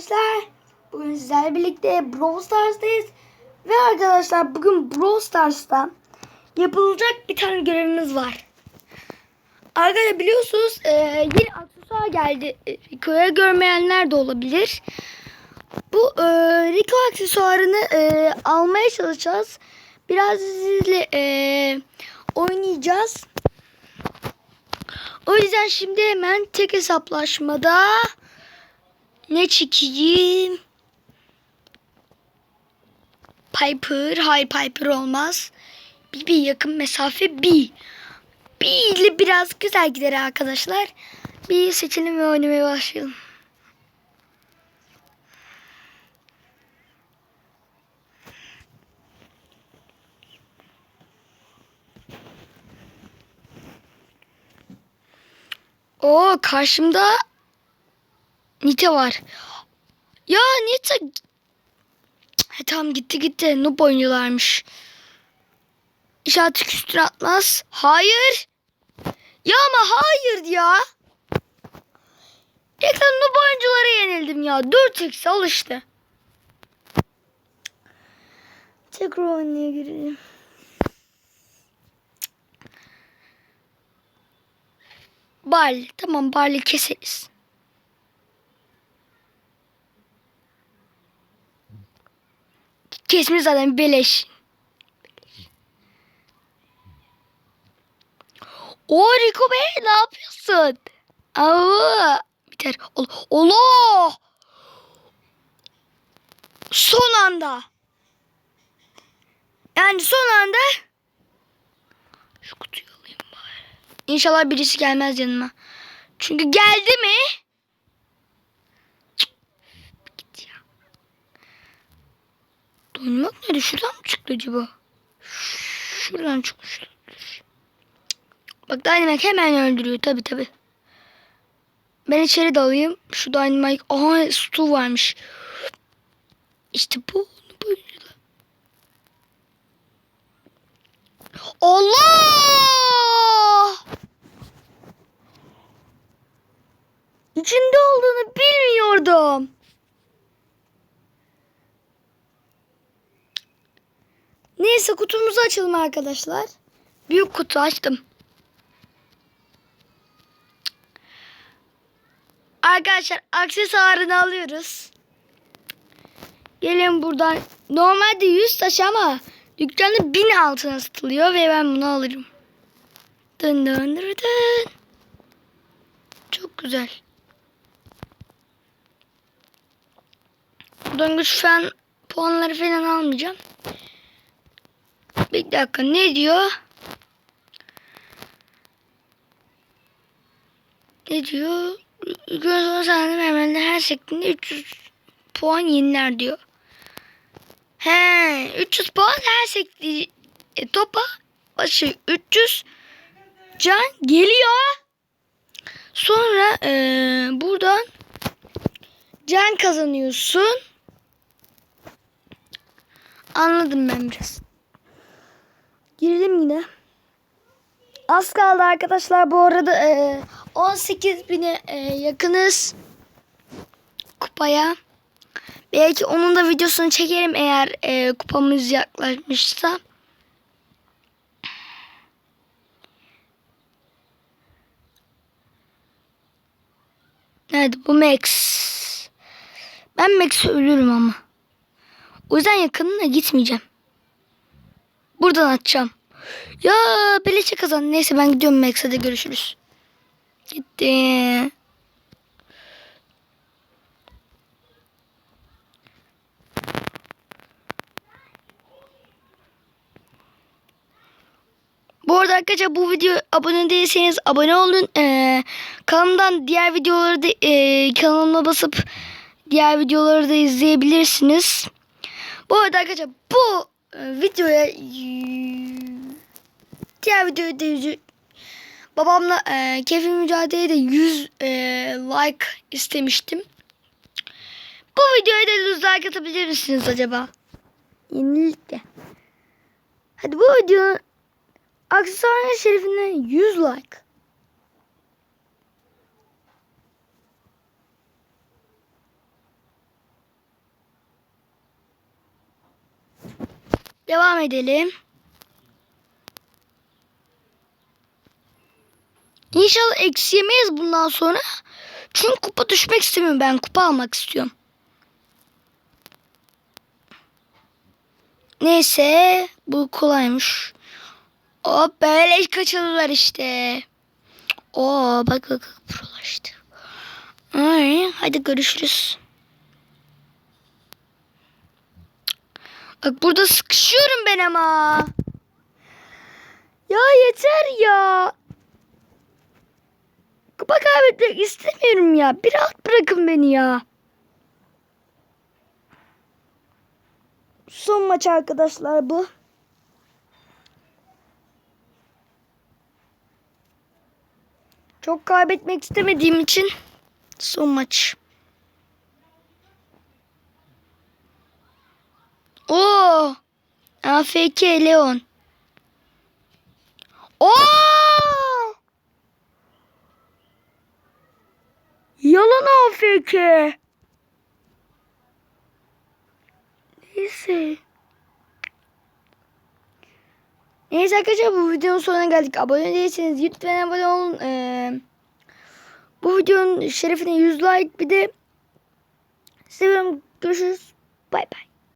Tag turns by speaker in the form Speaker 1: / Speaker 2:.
Speaker 1: Arkadaşlar bugün sizlerle birlikte Brawl Stars'tayız. Ve arkadaşlar bugün Brawl Stars'ta yapılacak bir tane görevimiz var. Arkadaşlar biliyorsunuz e, yeni aksesuar geldi. E, Rico'ya görmeyenler de olabilir. Bu e, Rico aksesuarını e, almaya çalışacağız. Biraz sizle e, oynayacağız. O yüzden şimdi hemen tek hesaplaşmada ne çekeyim? Piper. Hayır Piper olmaz. Bir, bir yakın mesafe bir. Bir ile biraz güzel gider arkadaşlar. Bir seçelim ve oynamaya başlayalım. Oo karşımda Nite var. Ya Nite He, tamam gitti gitti. Noob oynuyorlarmış. İşareti üstüne atmaz. Hayır. Ya ama hayır ya. Tekrar noob oyunculara yenildim ya. 4x al işte. Tekrar oynaya girelim. Barley. Tamam Barley keseriz. Kesmiş zaten beleş. O Rico Bey ne yapıyorsun? Aa, biter. Allah. Son anda. Yani son anda şu kutuyu alayım bari. İnşallah birisi gelmez yanıma. Çünkü geldi mi? Dönmek nerede? Şuradan mı çıktı acaba? Şuradan çıkmış. Bak Dynamite hemen öldürüyor. Tabi tabi. Ben içeri dalayım. Şu Dynamite. Aha Stu varmış. İşte bu. Allah! İçinde olduğunu bilmiyordum. Neyse kutumuzu açalım arkadaşlar. Büyük kutu açtım. Arkadaşlar aksesuarını alıyoruz. Gelin buradan. Normalde 100 taş ama dükkanda 1000 altına satılıyor ve ben bunu alırım. Dın dın dın dın. Çok güzel. Buradan güç falan puanları falan almayacağım. Bir dakika ne diyor? Ne diyor? Gün sonu sahne mermerinde her şeklinde 300 puan yeniler diyor. He, 300 puan her şekli e, topa başı 300 can geliyor. Sonra e, buradan can kazanıyorsun. Anladım ben biraz. Girelim yine. Az kaldı arkadaşlar. Bu arada e, 18 bine e, yakınız kupaya. Belki onun da videosunu çekerim eğer e, kupamız yaklaşmışsa. Evet bu Max. Ben Max'i ölürüm ama. O yüzden yakınına gitmeyeceğim. Buradan atacağım. Ya beleşe kazan. Neyse ben gidiyorum Max'e de görüşürüz. Gitti. Bu arada arkadaşlar bu video abone değilseniz abone olun. Ee, kanalımdan diğer videoları da e, kanalıma basıp diğer videoları da izleyebilirsiniz. Bu arada arkadaşlar bu videoya diğer videoyu da yüzü, babamla e, keyfi mücadelede 100 e, like istemiştim. Bu videoya da 100 like atabilir misiniz acaba? Yenilikle. Hadi bu videonun aksesuarın şerefine 100 like. Devam edelim. İnşallah eksi yemeyiz bundan sonra. Çünkü kupa düşmek istemiyorum. Ben kupa almak istiyorum. Neyse. Bu kolaymış. Hop böyle kaçırırlar işte. Oo bak bak bak prolaştı. Ay, hadi görüşürüz. Bak burada sıkışıyorum ben ama. Ya yeter ya. Kupa kaybetmek istemiyorum ya. Bir rahat bırakın beni ya. Son maç arkadaşlar bu. Çok kaybetmek istemediğim için son maç. Oo! AFK Leon. Oo! Yalan AFK. Neyse. Neyse arkadaşlar bu videonun sonuna geldik. Abone değilseniz lütfen abone olun. Ee, bu videonun şerefine 100 like bir de seviyorum. Görüşürüz. Bay bay.